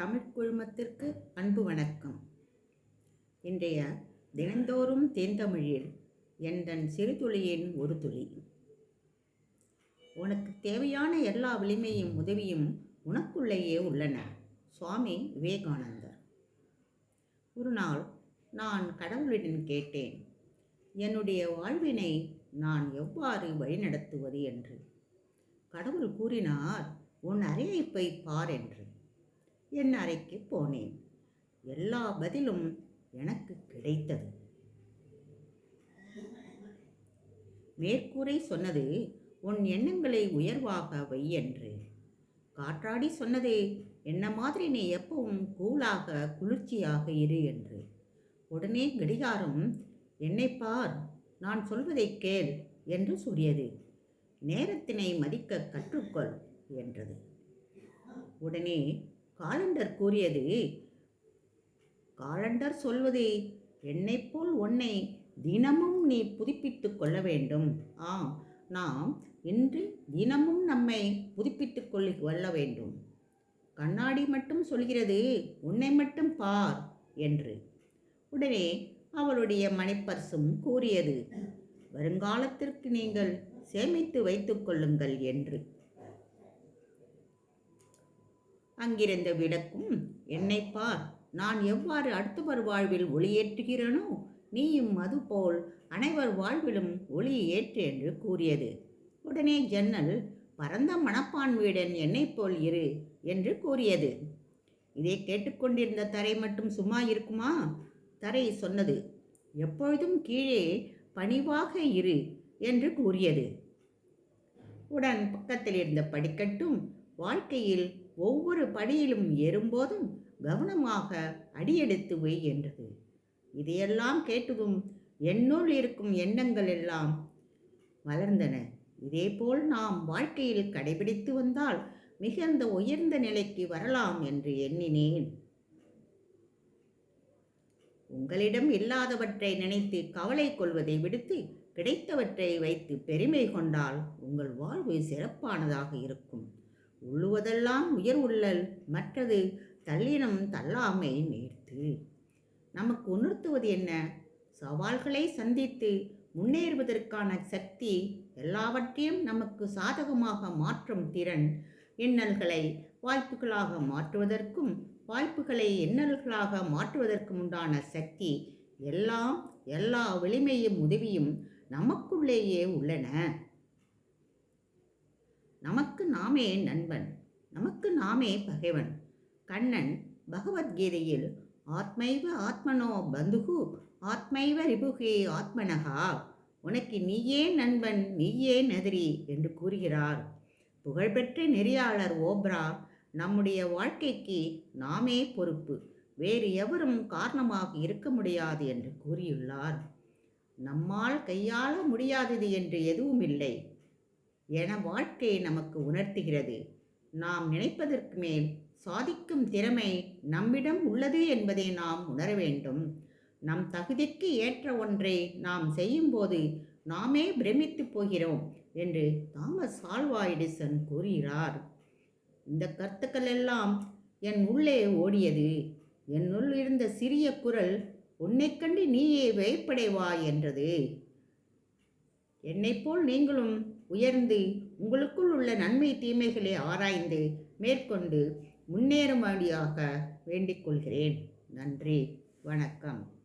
தமிழ் குழுமத்திற்கு அன்பு வணக்கம். இன்றைய தினந்தோறும் தேந்தமிழில் எந்தன் சிறு துளியின் ஒரு துளி? உனக்கு தேவையான எல்லா வலிமையும் உதவியும் உனக்குள்ளேயே உள்ளன சுவாமி விவேகானந்தர். ஒரு நாள் நான் கடவுளிடம் கேட்டேன் என்னுடைய வாழ்வினை நான் எவ்வாறு வழிநடத்துவது? என்று. கடவுள் கூறினார் உன் அறையை பார் என்று. என் அறைக்கு போனேன். எல்லா பதிலும் எனக்கு கிடைத்தது. மேற்கூரை சொன்னது உன் எண்ணங்களை உயர்வாக வை என்று. காற்றாடி சொன்னது என்ன மாதிரி நீ எப்பவும் கூலாக குளிர்ச்சியாக இரு என்று. உடனே கடிகாரம் என்னை பார் நான் சொல்வதை கேள் என்று சொல்லியது நேரத்தினை மதிக்க கற்றுக்கொள் என்றது. உடனே காலண்டர் கூறியது. காலண்டர் சொல்வது என்னைப் போல் உன்னை தினமும் நீ புதுப்பித்துக் கொள்ள வேண்டும். ஆம் நாம் இன்று தினமும் நம்மை புதுப்பித்துக் கொள்ள கொள்ள வேண்டும். கண்ணாடி மட்டும் சொல்கிறது உன்னை மட்டும் பார் என்று. உடனே அவளுடைய மணிப்பர்சும் கூறியது வருங்காலத்திற்கு நீங்கள் சேமித்து வைத்துக் கொள்ளுங்கள் என்று. அங்கிருந்த விளக்கும் என்னை பார் நான் எவ்வாறு அடுத்தவர் வாழ்வில் ஒளியேற்றுகிறேனோ நீயும் அதுபோல் அனைவர் வாழ்விலும் ஒளி ஏற்று என்று கூறியது. உடனே ஜன்னல் பரந்த மணப்பான் வீடன் என்னை போல் இரு என்று கூறியது. இதை கேட்டுக்கொண்டிருந்த தரை மட்டும் சும்மா இருக்குமா? தரை சொன்னது. எப்பொழுதும் கீழே பணிவாக இரு என்று கூறியது. உடன் பக்கத்தில் இருந்த படிக்கட்டும் வாழ்க்கையில் ஒவ்வொரு படியிலும் ஏறும்போதும் கவனமாக அடியெடுத்து வை என்றது. இதையெல்லாம் கேட்டதும் என்னுள் இருக்கும் எண்ணங்கள் எல்லாம் வளர்ந்தன. இதேபோல் நாம் வாழ்க்கையில் கடைபிடித்து வந்தால் மிகுந்த உயர்ந்த நிலைக்கு வரலாம் என்று எண்ணினேன். உங்களிடம் இல்லாதவற்றை நினைத்து கவலை கொள்வதை விடுத்து கிடைத்தவற்றை வைத்து பெருமை கொண்டால் உங்கள் வாழ்வு சிறப்பானதாக இருக்கும். உள்ளுவதெல்லாம் உயர் உள்ளல் மற்றது தள்ளினம் தள்ளாமை நேர்த்து. நமக்கு உணர்த்துவது என்ன? சவால்களை சந்தித்து முன்னேறுவதற்கான சக்தி எல்லாவற்றையும் நமக்கு சாதகமாக மாற்றும் திறன். எண்ணல்களை வாய்ப்புகளாக மாற்றுவதற்கும் வாய்ப்புகளை எண்ணல்களாக மாற்றுவதற்கும் உண்டான சக்தி எல்லாம் எல்லா வலிமையும் உதவியும் நமக்குள்ளேயே உள்ளன. நமக்கு நாமே நண்பன் நமக்கு நாமே பகைவன். கண்ணன் பகவத்கீதையில் ஆத்மைவ ஆத்மனோ பந்துகு ஆத்மைவ ரிபுகே ஆத்மனகா உனக்கு நீயே நண்பன் நீயே நெதிரி என்று கூறுகிறார். புகழ்பெற்ற நெறியாளர் ஓப்ரா நம்முடைய வாழ்க்கைக்கு நாமே பொறுப்பு வேறு எவரும் காரணமாக இருக்க முடியாது என்று கூறியுள்ளார். நம்மால் கையாள முடியாதது என்று எதுவும் இல்லை என வாழ்க்கை நமக்கு உணர்த்துகிறது. நாம் நினைப்பதற்கு மேல் சாதிக்கும் திறமை நம்மிடம் உள்ளது என்பதை நாம் உணர வேண்டும். நம் தகுதிக்கு ஏற்ற ஒன்றை நாம் செய்யும்போது நாமே பிரமித்து போகிறோம் என்று தாமஸ் ஆல்வா எடிசன் கூறுகிறார். இந்த கருத்துக்கள் எல்லாம் என் உள்ளே ஓடியது. என்னுள் இருந்த சிறிய குரல் உன்னை கண்டு நீயே வியப்படைவாய் என்றது. என்னைப் போல் நீங்களும் உயர்ந்து உங்களுக்குள் உள்ள நன்மை தீமைகளை ஆராய்ந்து மேற்கொண்டு முன்னேறும்படியாக வேண்டிக் கொள்கிறேன். நன்றி. வணக்கம்.